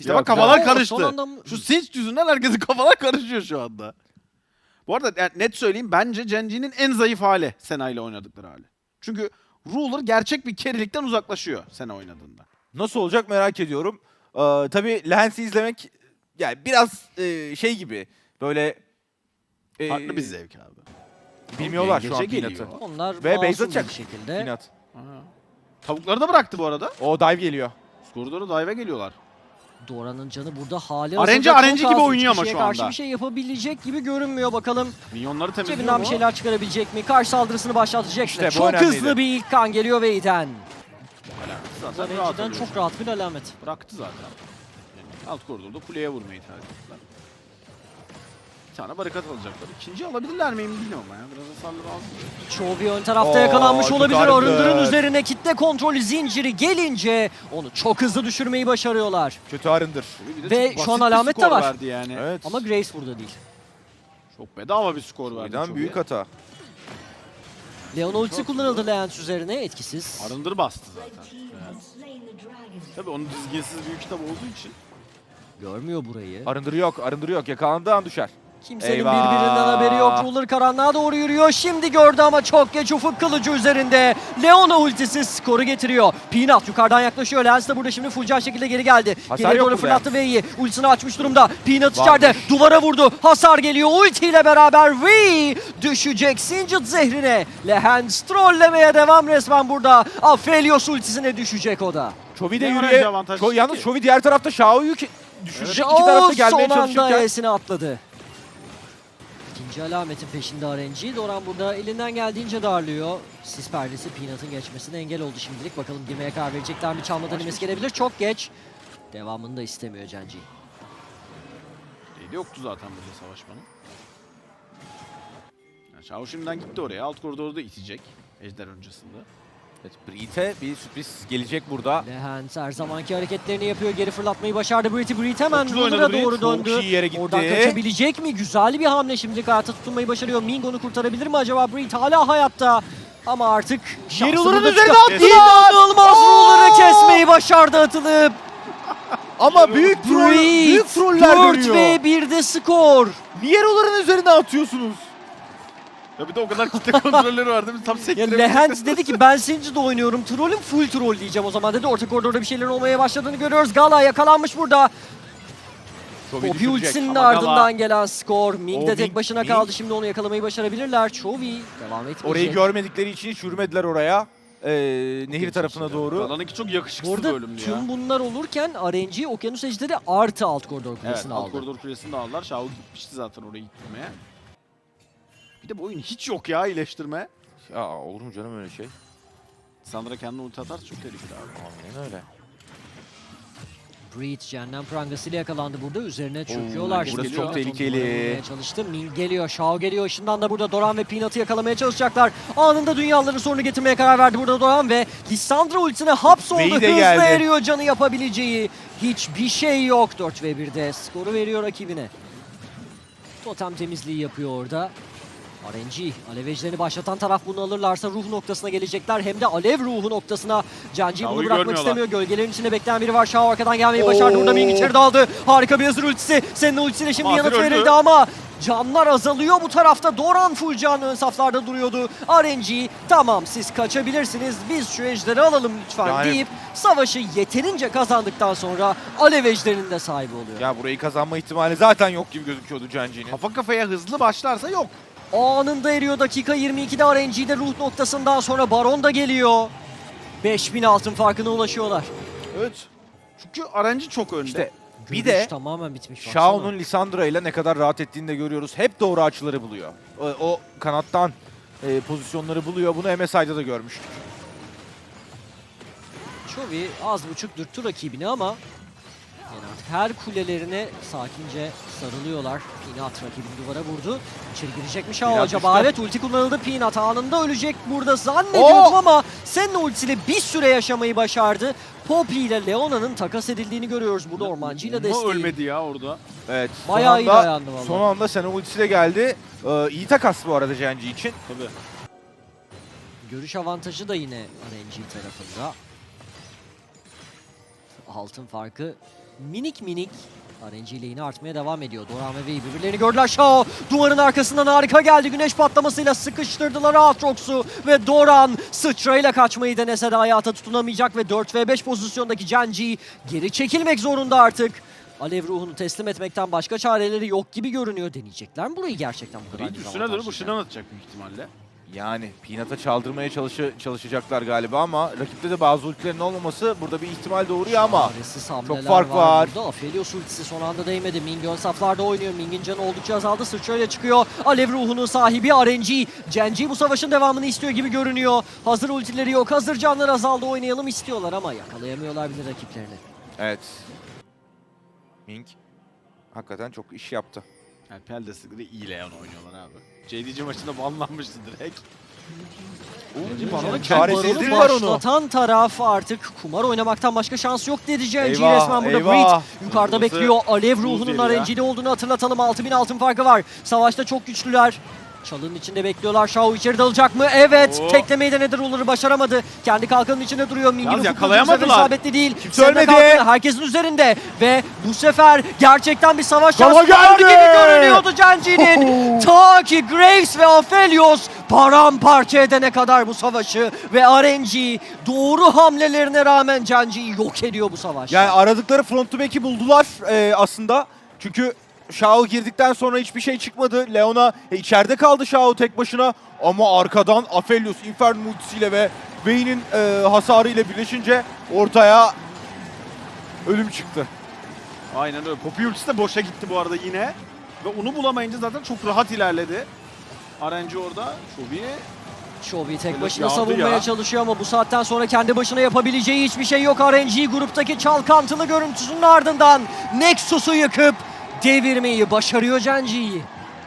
İşte bak kafalar yok. karıştı. Son anda Şu Sinch yüzünden herkesin kafalar karışıyor şu anda. Bu arada yani net söyleyeyim bence Genji'nin en zayıf hali Sena ile oynadıkları hali. Çünkü Ruler gerçek bir carry'likten uzaklaşıyor Sena oynadığında. Nasıl olacak merak ediyorum. Ee, tabii Lens'i izlemek yani biraz e, şey gibi böyle e, Farklı bir zevk abi. Bilmiyorlar şu an Gece Peanut'ı. onlar Ve base masum atacak. bir şekilde. Peanut. Tavukları da bıraktı bu arada. O dive geliyor. Skordoru dive'e geliyorlar. Dora'nın canı burada hali RNG hazırda RNG gibi oynuyor ama şu karşı anda. bir şey yapabilecek gibi görünmüyor bakalım. Minyonları temizliyor Cebinden mu? bir şeyler çıkarabilecek mi? Karşı saldırısını başlatacak İşte bu Çok önemliydi. hızlı bir ilk kan geliyor Wade'den. Zaten rahat alıyor. çok rahat bir alamet. Bıraktı zaten. Yani alt koridorda kuleye vurmayı tercih ettiler. Bir tane barikat alacaklar. İkinci alabilirler mi emin değilim ama ya. Biraz hasarlı lazım. Chovy ön tarafta Oo, yakalanmış olabilir. arındı. Arındır'ın üzerine kitle kontrolü zinciri gelince onu çok hızlı düşürmeyi başarıyorlar. Kötü arındır. Bir de Ve çok şu an bir alamet de skor var. Verdi yani. Evet. Ama Grace burada değil. Çok bedava bir skor verdi. Oydan çok büyük iyi. hata. Leon ultisi kullanıldı Lance üzerine etkisiz. Arındır bastı zaten. Evet. Tabii onun dizginsiz büyük kitap olduğu için. Görmüyor burayı. Arındırı yok, arındırı yok. Yakalandığı an düşer. Kimsenin Eyvah. birbirinden haberi yok. Ruler karanlığa doğru yürüyor. Şimdi gördü ama çok geç ufuk kılıcı üzerinde. Leona ultisi skoru getiriyor. Peanut yukarıdan yaklaşıyor. Lance de burada şimdi full şekilde geri geldi. Hasar Geriye doğru fırlattı V'yi. Ultisini açmış durumda. Peanut Varmış. içeride. Duvara vurdu. Hasar geliyor. Ultiyle beraber V düşecek Singed zehrine. Lehend trollemeye devam resmen burada. Aphelios ultisine düşecek o da. Chovy de Ne var yürüye... önce avantajlı Cho- yalnız? Chovy diğer tarafta Shao'yu ki- düşürecek. İki tarafta gelmeye son anda çalışırken. E'sini atladı. İkinci alametin peşinde RNG. Doran burada elinden geldiğince darlıyor. Sis perdesi Peanut'ın geçmesine engel oldu şimdilik. Bakalım girmeye karar verecekler mi? Çalma denemesi gelebilir. Çok geç. Devamını da istemiyor Cenci. Eli yoktu zaten burada savaşmanın. Yani Shao şimdiden gitti oraya. Alt koridorda itecek. Ejder öncesinde. Evet, Breed'e bir sürpriz gelecek burada. Lehens her zamanki hareketlerini yapıyor. Geri fırlatmayı başardı Breed'i. Breed hemen oynadı Ruler'a Breed. doğru Çok döndü. iyi yere gitti. Oradan kaçabilecek mi? Güzel bir hamle şimdilik hayata tutunmayı başarıyor. Mingo'nu kurtarabilir mi acaba? Breed hala hayatta. Ama artık şansı Ruler'ın burada üzerine çıkar. attı. İnanılmaz! Ruler'ı kesmeyi başardı atılıp. Ama büyük troll, büyük troller 4 dönüyor. ve 1'de skor. Niye rollerin üzerine atıyorsunuz? Ya bir de o kadar kitle kontrolleri var değil mi? Tam Ya sektirebilecek. Dedi ki ben Singed'de oynuyorum. Trollüm full troll diyeceğim o zaman dedi. Orta koridorda bir şeyler olmaya başladığını görüyoruz. Gala yakalanmış burada. Chovy Poppy düşürecek. Ama Gala- ardından gelen skor. Ming O de tek Ming- başına Ming- kaldı. Şimdi onu yakalamayı başarabilirler. Chovy devam etmeyecek. Orayı görmedikleri için hiç yürümediler oraya. Ee, nehir tarafına doğru. Alanınki çok yakışıksız Burada bölümdü ya. tüm bunlar olurken RNG Okyanus Ejderi artı alt koridor Evet, kulesini alt aldı. koridor kulesini de aldılar. Shao gitmişti zaten oraya gittirmeye. Bir de bu oyun hiç yok ya iyileştirme. Ya olur mu canım öyle şey? Sandra kendine ulti atarsa çok tehlikeli abi. Aynen öyle. Breed cehennem prangasıyla yakalandı burada. Üzerine çöküyorlar. burası Şimdi çok tehlikeli. çalıştı. Ming geliyor. Shao geliyor. Işından da burada Doran ve Peanut'ı yakalamaya çalışacaklar. Anında dünyaların sonunu getirmeye karar verdi burada Doran ve Lissandra ultisine hapsoldu. Hızla geldi. eriyor canı yapabileceği. Hiçbir şey yok 4 ve 1'de. Skoru veriyor rakibine. Totem temizliği yapıyor orada. RNG, alev ejderini başlatan taraf bunu alırlarsa ruh noktasına gelecekler. Hem de alev ruhu noktasına. Canci bunu bırakmak istemiyor. Gölgelerin içinde bekleyen biri var. Shao arkadan gelmeyi başardı. Burada Ming içeri daldı. Harika bir hazır ultisi. Senin ultisiyle şimdi Ama yanıt öldü. verildi ama canlar azalıyor bu tarafta. Doran full can ön saflarda duruyordu. RNG tamam siz kaçabilirsiniz. Biz şu ejderi alalım lütfen Yani- deyip savaşı yeterince kazandıktan sonra alev ejderinin de sahibi oluyor. Ya burayı kazanma ihtimali zaten yok gibi gözüküyordu Canci'nin. Kafa kafaya hızlı başlarsa yok. Anında eriyor dakika 22'de RNG'de ruh noktasından sonra Baron da geliyor. 5000 altın farkına ulaşıyorlar. Evet. Çünkü RNG çok önde. İşte bir de tamamen bitmiş. Shao'nun Lissandra ile ne kadar rahat ettiğini de görüyoruz. Hep doğru açıları buluyor. O, o kanattan e, pozisyonları buluyor. Bunu MSI'da da görmüştük. Chovy az buçuk dürttü rakibini ama her kulelerine sakince sarılıyorlar. Peanut rakibini duvara vurdu. İçeri girecek mi Peanut acaba? Evet ulti kullanıldı. Peanut anında ölecek burada zannediyordum Oo! ama Senna ultisiyle bir süre yaşamayı başardı. Poppy ile Leona'nın takas edildiğini görüyoruz burada ormancı ile Ama desteği. ölmedi ya orada. Evet. son Bayağı iyi anda- dayandı valla. Son anda Sena ultisi de geldi. Ee, iyi takas bu arada Cenci için. Tabii. Görüş avantajı da yine RNG tarafında. Altın farkı minik minik RNG lane'i artmaya devam ediyor. Doran ve birbirlerini gördüler. Shao duvarın arkasından harika geldi. Güneş patlamasıyla sıkıştırdılar Aatrox'u ve Doran sıçrayla kaçmayı denese de hayata tutunamayacak ve 4 v 5 pozisyondaki Genji geri çekilmek zorunda artık. Alev ruhunu teslim etmekten başka çareleri yok gibi görünüyor. Deneyecekler mi burayı gerçekten bu kadar Reed üstüne dönüp ışından atacak büyük ihtimalle. Yani Peanut'a çaldırmaya çalışı, çalışacaklar galiba ama rakipte de bazı ultilerin olmaması burada bir ihtimal doğuruyor ama hamleler fark var. Burada. Aphelios ultisi son anda değmedi. Ming ön saflarda oynuyor. Ming'in canı oldukça azaldı. Sıçrayla çıkıyor. Alev ruhunun sahibi RNG. Genji bu savaşın devamını istiyor gibi görünüyor. Hazır ultileri yok. Hazır canlar azaldı. Oynayalım istiyorlar ama yakalayamıyorlar bile rakiplerini. evet. Ming hakikaten çok iş yaptı. Yani Peldes'te iyi Leon oynuyorlar abi. JDC maçında banlanmıştı direkt. Çaresizliği Baron'u var onu. başlatan taraf artık kumar oynamaktan başka şans yok dedi Genji Eyvah, resmen burada. Breed yukarıda Burası bekliyor. Alev ruhunun. RNG'de olduğunu hatırlatalım. 6000 altın farkı var. Savaşta çok güçlüler. Çalının içinde bekliyorlar. Shao içeri dalacak mı? Evet. Oo. Teklemeyi denedi. Ruler'ı başaramadı. Kendi kalkanın içinde duruyor. Ming'in Yalnız ufukta yakalayamadılar. isabetli değil. Kimse ölmedi. kalkanı herkesin üzerinde. Ve bu sefer gerçekten bir savaş şansı gibi görünüyordu Genji'nin. Ta ki Graves ve Aphelios paramparça edene kadar bu savaşı ve RNG doğru hamlelerine rağmen Genji'yi yok ediyor bu savaş. Yani aradıkları front to back'i buldular e, aslında. Çünkü Shao girdikten sonra hiçbir şey çıkmadı. Leona e, içeride kaldı Shao tek başına. Ama arkadan Aphelios Inferno ultisiyle ve Vayne'in e, hasarı ile birleşince ortaya ölüm çıktı. Aynen öyle. Poppy ultisi de boşa gitti bu arada yine. Ve onu bulamayınca zaten çok rahat ilerledi. RNG orada. Chovy. Chovy tek Böyle başına savunmaya ya. çalışıyor ama bu saatten sonra kendi başına yapabileceği hiçbir şey yok. RNG gruptaki çalkantılı görüntüsünün ardından Nexus'u yıkıp devirmeyi başarıyor Genji'yi.